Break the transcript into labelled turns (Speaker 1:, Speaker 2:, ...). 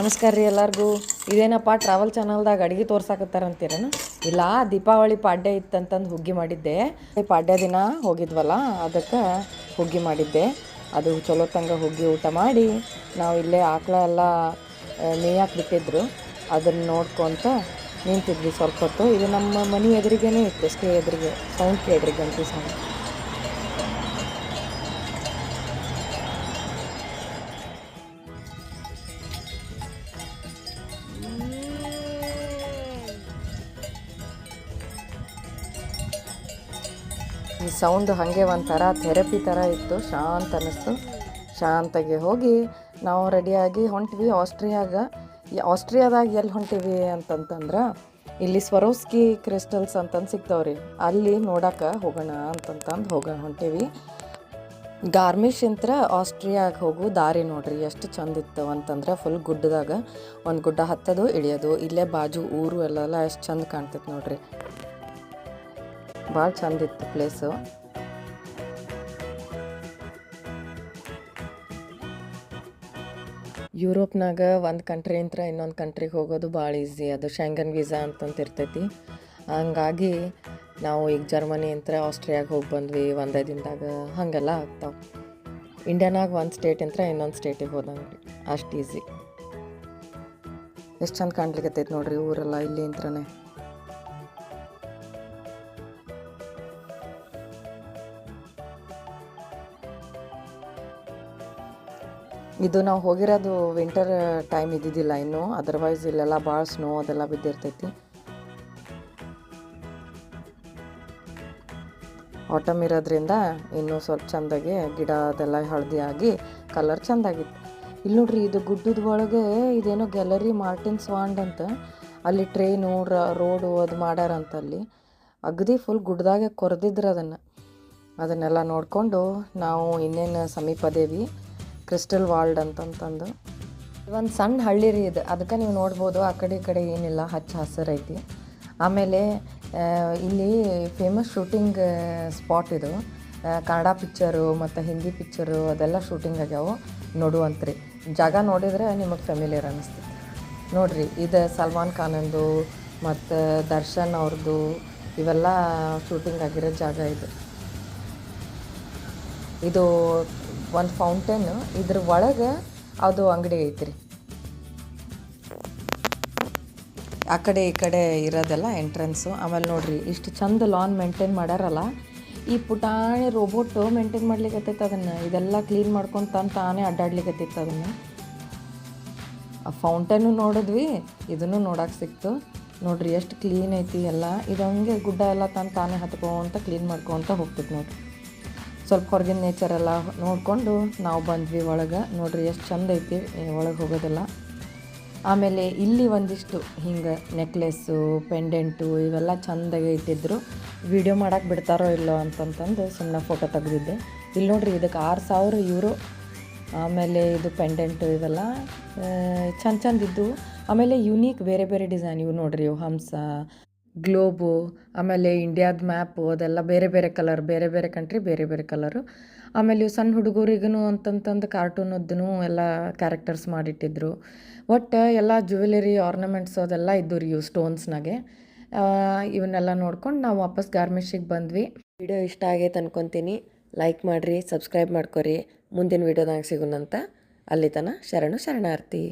Speaker 1: ನಮಸ್ಕಾರ ರೀ ಎಲ್ಲರಿಗೂ. ಇದೇನಪ್ಪ ಟ್ರಾವೆಲ್ ಚಾನಲ್ದಾಗ ಅಡುಗೆ ತೋರ್ಸಾಕತ್ತಾರಂತೀರೇನು ಇಲ್ಲ, ದೀಪಾವಳಿ ಪಾಡ್ಯ ಇತ್ತಂತಂದು ಹುಗ್ಗಿ ಮಾಡಿದ್ದೆ. ಪಾಡ್ಯ ದಿನ ಹೋಗಿದ್ವಲ್ಲ, ಅದಕ್ಕೆ ಹುಗ್ಗಿ ಮಾಡಿದ್ದೆ. ಅದು ಚಲೋ ತಂಗ ಹುಗ್ಗಿ ಊಟ ಮಾಡಿ, ನಾವು ಇಲ್ಲೇ ಆಕಳ ಎಲ್ಲ ಮೇಯಕ್ಕೆ ಬಿಟ್ಟಿದ್ರು. ಅದನ್ನು ನೋಡ್ಕೊತ ನಿಂತಿದ್ವಿ ಸ್ವಲ್ಪ ಹೊತ್ತು. ಇದು ನಮ್ಮ ಮನೆ ಎದುರಿಗೇನೆ ಇತ್ತು ಸ್ಟೇ ಎದುರಿಗೆ, ಸೌಂಡ್ ಕೇಳ್ರಿ ಗಂಟೆ ಸೌಂಡ್. ಈ ಸೌಂಡ್ ಹಾಗೆ ಒಂಥರ ಥೆರಪಿ ಥರ ಇತ್ತು, ಶಾಂತ ಅನ್ನಿಸ್ತು. ಶಾಂತಾಗಿ ಹೋಗಿ ನಾವು ರೆಡಿಯಾಗಿ ಹೊಂಟ್ವಿ ಆಸ್ಟ್ರಿಯಾಗ. ಈ ಆಸ್ಟ್ರಿಯಾದಾಗ ಎಲ್ಲಿ ಹೊಂಟಿವಿ ಅಂತಂತಂದ್ರೆ, ಇಲ್ಲಿ ಸ್ವರೋಸ್ಕಿ ಕ್ರಿಸ್ಟಲ್ಸ್ ಅಂತಂದು ಸಿಗ್ತಾವ್ರಿ. ಅಲ್ಲಿ ನೋಡೋಕೆ ಹೋಗೋಣ ಅಂತಂತಂದು ಹೋಗೋಣ ಹೊಂಟೀವಿ. ಗಾರ್ಮಿಶ್ ಇಂತ್ರ ಆಸ್ಟ್ರಿಯಾಗ ಹೋಗು ದಾರಿ ನೋಡ್ರಿ, ಎಷ್ಟು ಚಂದ ಇತ್ತು ಅಂತಂದ್ರೆ ಫುಲ್ ಗುಡ್ಡದಾಗ. ಒಂದು ಗುಡ್ಡ ಹತ್ತೋದು, ಇಳಿಯೋದು, ಇಲ್ಲೇ ಬಾಜು ಊರು ಎಲ್ಲ ಎಷ್ಟು ಚಂದ ಕಾಣ್ತೈತೆ ನೋಡ್ರಿ. ಭಾಳ ಚಂದಿತ್ತು ಪ್ಲೇಸು. ಯುರೋಪ್ನಾಗ ಒಂದು ಕಂಟ್ರಿಯಿಂದ ಇನ್ನೊಂದು ಕಂಟ್ರಿಗೆ ಹೋಗೋದು ಭಾಳ ಈಸಿ ಅದು ಶೆಂಗನ್ ವೀಸಾ ಅಂತಂತ ಇರ್ತೈತಿ. ಹಂಗಾಗಿ ನಾವು ಈಗ ಜರ್ಮನಿ ಅಂತ ಆಸ್ಟ್ರಿಯಾಗ ಹೋಗಿ ಬಂದ್ವಿ ಒಂದೇ ದಿನದಾಗ. ಹಾಗೆಲ್ಲ ಆಗ್ತಾವೆ. ಇಂಡಿಯಾನಾಗ ಒಂದು ಸ್ಟೇಟ್ ಅಂತ ಇನ್ನೊಂದು ಸ್ಟೇಟಿಗೆ ಹೋದಂಗೆ ಅಷ್ಟು ಈಸಿ ಎಷ್ಟು ಚಂದ ಕಾಣ್ಲಿಕ್ಕೆ ನೋಡ್ರಿ ಊರೆಲ್ಲ ಇಲ್ಲಿ ಅಂತ್ರನೇ ಇದು ನಾವು ಹೋಗಿರೋದು ವಿಂಟರ್ ಟೈಮ್ ಇದ್ದಿದ್ದಿಲ್ಲ ಇನ್ನು. ಅದರ್ವೈಸ್ ಇಲ್ಲೆಲ್ಲ ಭಾಳ ಸ್ನೋ ಅದೆಲ್ಲ ಬಿದ್ದಿರ್ತೈತಿ. ಆಟಮ್ ಇರೋದ್ರಿಂದ ಇನ್ನೂ ಸ್ವಲ್ಪ ಚಂದಾಗಿ ಗಿಡ ಅದೆಲ್ಲ ಹಳದಿ ಆಗಿ ಕಲರ್ ಚೆಂದಾಗಿತ್ತು. ಇಲ್ಲಿ ನೋಡ್ರಿ ಇದು ಗುಡ್ಡದ ಒಳಗೆ ಇದೇನೋ ಗ್ಯಾಲರಿ ಮಾರ್ಟಿನ್ ಸ್ವಾಂಡ್ ಅಂತ. ಅಲ್ಲಿ ಟ್ರೈನು ರೋಡು ಅದು ಮಾಡ್ಯಾರಂತ ಅಲ್ಲಿ. ಅಗದಿ ಫುಲ್ ಗುಡ್ಡದಾಗೆ ಕೊರೆದಿದ್ರು ಅದನ್ನು. ಅದನ್ನೆಲ್ಲ ನೋಡಿಕೊಂಡು ನಾವು ಇನ್ನೇನು ಸಮೀಪದೇವಿ. ಕ್ರಿಸ್ಟಲ್ ವಾಲ್ಡ್ ಅಂತಂತಂದು. ಒಂದು ಸಣ್ಣ ಹಳ್ಳಿ ರೀ ಇದು. ಅದಕ್ಕೆ ನೀವು ನೋಡ್ಬೋದು, ಆ ಕಡೆ ಈ ಕಡೆ ಏನಿಲ್ಲ, ಹಚ್ಚ ಹಸಿರೈತಿ ಆಮೇಲೆ ಇಲ್ಲಿ ಫೇಮಸ್ ಶೂಟಿಂಗ್ ಸ್ಪಾಟ್ ಇದು. ಕನ್ನಡ ಪಿಕ್ಚರು ಮತ್ತು ಹಿಂದಿ ಪಿಕ್ಚರು ಅದೆಲ್ಲ ಶೂಟಿಂಗ್ ಆಗ್ಯಾವು. ನೋಡುವಂತ್ರಿ ಜಾಗ ನೋಡಿದರೆ ನಿಮಗೆ ಫೆಮಿಲಿಯರ್ ಅನ್ನಿಸ್ತೈತಿ. ನೋಡಿರಿ, ಇದು ಸಲ್ಮಾನ್ ಖಾನಂದು, ಮತ್ತು ದರ್ಶನ್ ಅವ್ರದ್ದು ಇವೆಲ್ಲ ಶೂಟಿಂಗ್ ಆಗಿರೋ ಜಾಗ ಇದು. ಇದು ಒಂದು ಫೌಂಟೇನ್ ಇದ್ರ ಒಳಗೆ ಅದು ಅಂಗಡಿ ಐತ್ರಿ. ಆ ಕಡೆ ಈ ಕಡೆ ಇರೋದೆಲ್ಲ ಎಂಟ್ರೆನ್ಸು ಆಮೇಲೆ ನೋಡಿರಿ, ಇಷ್ಟು ಚಂದ ಲಾನ್ ಮೇಂಟೈನ್ ಮಾಡ್ಯಾರಲ್ಲ, ಈ ಪುಟಾಣಿ ರೋಬೋಟ್ ಮೇಂಟೈನ್ ಮಾಡ್ಲಿಕ್ಕೆ ಅದನ್ನು. ಇದೆಲ್ಲ ಕ್ಲೀನ್ ಮಾಡ್ಕೊಂಡು ತಾನೇ ಅಡ್ಡಾಡ್ಲಿಕ್ಕೆ ಅದನ್ನು. ಆ ಫೌಂಟೇನು ನೋಡಿದ್ವಿ, ಇದನ್ನು ನೋಡಕ್ಕೆ ಸಿಕ್ತು. ನೋಡ್ರಿ, ಎಷ್ಟು ಕ್ಲೀನ್ ಐತಿ ಎಲ್ಲ. ಇದಂಗೆ ಗುಡ್ಡ ಎಲ್ಲ ತಾನು ತಾನೇ ಹತ್ಕೊಂತ ಕ್ಲೀನ್ ಮಾಡ್ಕೊತ ಹೋಗ್ತಿತ್ತು ನೋಡ್ರಿ. ಸ್ವಲ್ಪ ಹೊರಗಿನ ನೇಚರ್ ಎಲ್ಲ ನೋಡಿಕೊಂಡು ನಾವು ಬಂದ್ವಿ ಒಳಗೆ. ನೋಡ್ರಿ ಎಷ್ಟು ಚಂದ ಐತಿ ಒಳಗೆ ಹೋಗೋದೆಲ್ಲ. ಆಮೇಲೆ ಇಲ್ಲಿ ಒಂದಿಷ್ಟು ಹಿಂಗೆ ನೆಕ್ಲೆಸ್ಸು ಪೆಂಡೆಂಟು ಇವೆಲ್ಲ ಚಂದಾಗಿ ಇಟ್ಟಿದ್ರು. ವಿಡಿಯೋ ಮಾಡಕ್ಕೆ ಬಿಡ್ತಾರೋ ಇಲ್ಲೋ ಅಂತಂತಂದು ಸುಮ್ಮನೆ ಫೋಟೋ ತೆಗೆದಿದ್ದೆ. ಇಲ್ಲಿ ನೋಡ್ರಿ ಇದಕ್ಕೆ ಆರು ಸಾವಿರ ಯೂರೋ ಆಮೇಲೆ ಇದು ಪೆಂಡೆಂಟು ಇವೆಲ್ಲ ಚಂದ ಚಂದಿದ್ದು ಆಮೇಲೆ ಯುನೀಕ್ ಬೇರೆ ಬೇರೆ ಡಿಸೈನ್ ಇವು ನೋಡ್ರಿ ಇವು ಹಂಸ ಗ್ಲೋಬು, ಆಮೇಲೆ ಇಂಡಿಯಾದ ಮ್ಯಾಪು, ಅದೆಲ್ಲ ಬೇರೆ ಬೇರೆ ಕಲರ್, ಬೇರೆ ಬೇರೆ ಕಂಟ್ರಿ, ಬೇರೆ ಬೇರೆ ಕಲರು. ಆಮೇಲೆ ಇವು ಸಣ್ಣ ಹುಡುಗರಿಗೂ ಅಂತಂತಂದು ಕಾರ್ಟೂನದ್ದು ಎಲ್ಲ ಕ್ಯಾರೆಕ್ಟರ್ಸ್ ಮಾಡಿಟ್ಟಿದ್ರು. ಒಟ್ಟು ಎಲ್ಲ ಜ್ಯುವೆಲರಿ ಆರ್ನಮೆಂಟ್ಸ್ ಅದೆಲ್ಲ ಇದ್ದು ರೀ ಇವು ಸ್ಟೋನ್ಸ್ನಾಗೆ. ಇವನ್ನೆಲ್ಲ ನೋಡ್ಕೊಂಡು ನಾವು ವಾಪಸ್ ಗಾರ್ಮೆಂಟ್ಸಿಗೆ ಬಂದ್ವಿ. ವಿಡಿಯೋ ಇಷ್ಟ ಆಗೈತೆ ಅನ್ಕೊತೀನಿ. ಲೈಕ್ ಮಾಡಿರಿ, ಸಬ್ಸ್ಕ್ರೈಬ್ ಮಾಡ್ಕೊರಿ. ಮುಂದಿನ ವಿಡಿಯೋದಾಗ ಸಿಗೋಣಂತ. ಅಲ್ಲಿ ತನ ಶರಣು ಶರಣಾರ್ಥಿ.